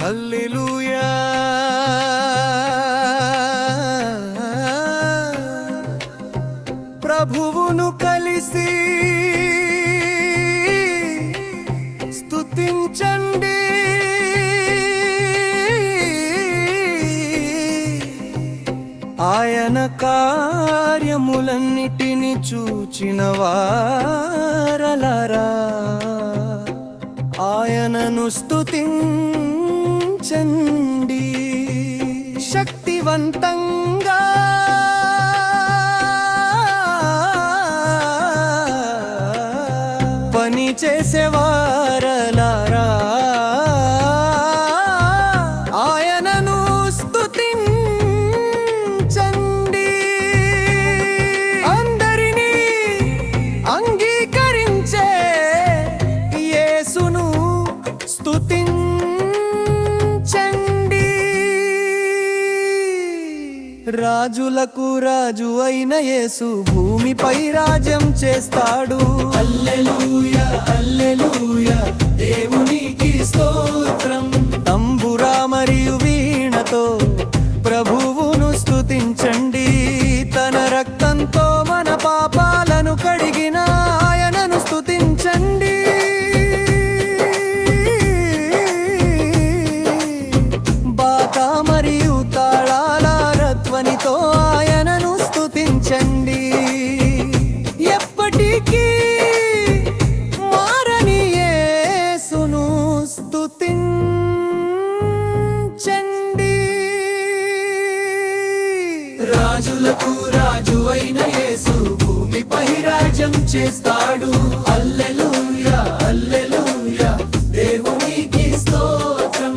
హల్లెలూయా. ప్రభువును కలిసి స్తుతించండి. ఆయన కార్యములన్నిటిని చూచినవా? స్తుతించండి శక్తివంతంగా పని చేసేవా రాజులకు రాజు అయిన యేసు భూమిపై రాజ్యం చేస్తాడు. అల్లెలూయా అల్లెలూయా దేవునికి స్తోత్రం. తంబురా మరియు వీణతో ప్రభువును స్తుతించండి. తన రక్తంతో మన పాపాలను చేస్తాడు. అల్లెలూయా అల్లెలూయా దేవునికి స్తోత్రం.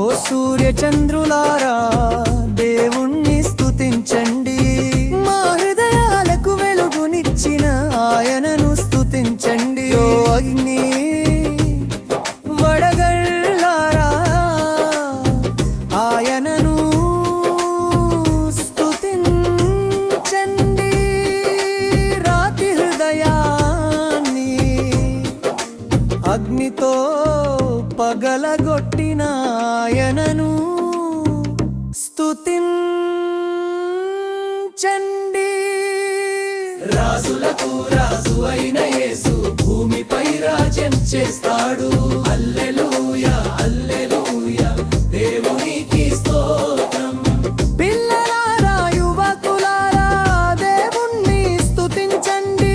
ఓ సూర్య పగలగొట్టిన ఆయనను స్తుతించండి. రాజులకు రాజు అయిన యేసు భూమిపై రాజ్యం చేస్తాడు. అల్లెలూయా అల్లెలూయా దేవునికి స్తోత్రం. పిల్లలారా యువకులారా దేవుణ్ణి స్తుతించండి.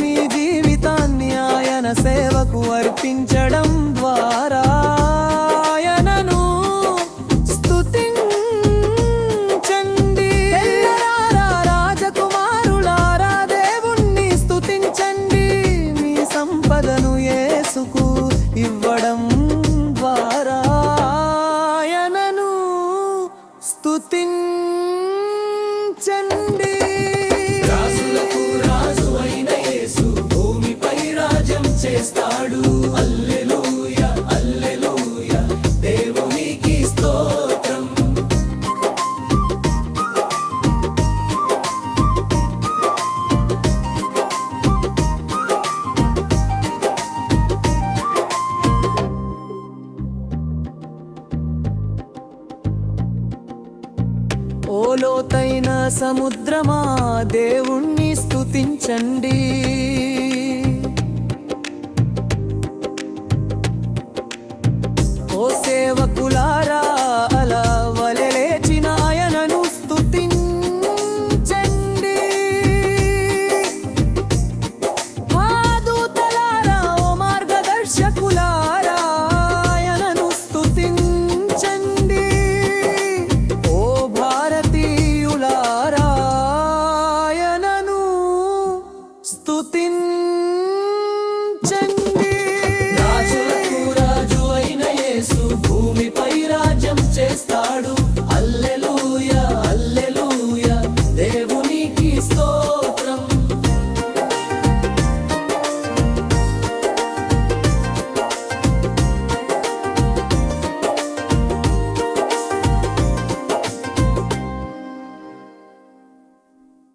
మీ జీవితాన్ని ఆయన సేవకు అర్పించడం చేస్తాడు. Hallelujah hallelujah. దేవునికి స్తోత్రం. ఓలోతైన లోతైన సముద్రమా దేవుణ్ణి స్తుతించండి. స్తుతించండి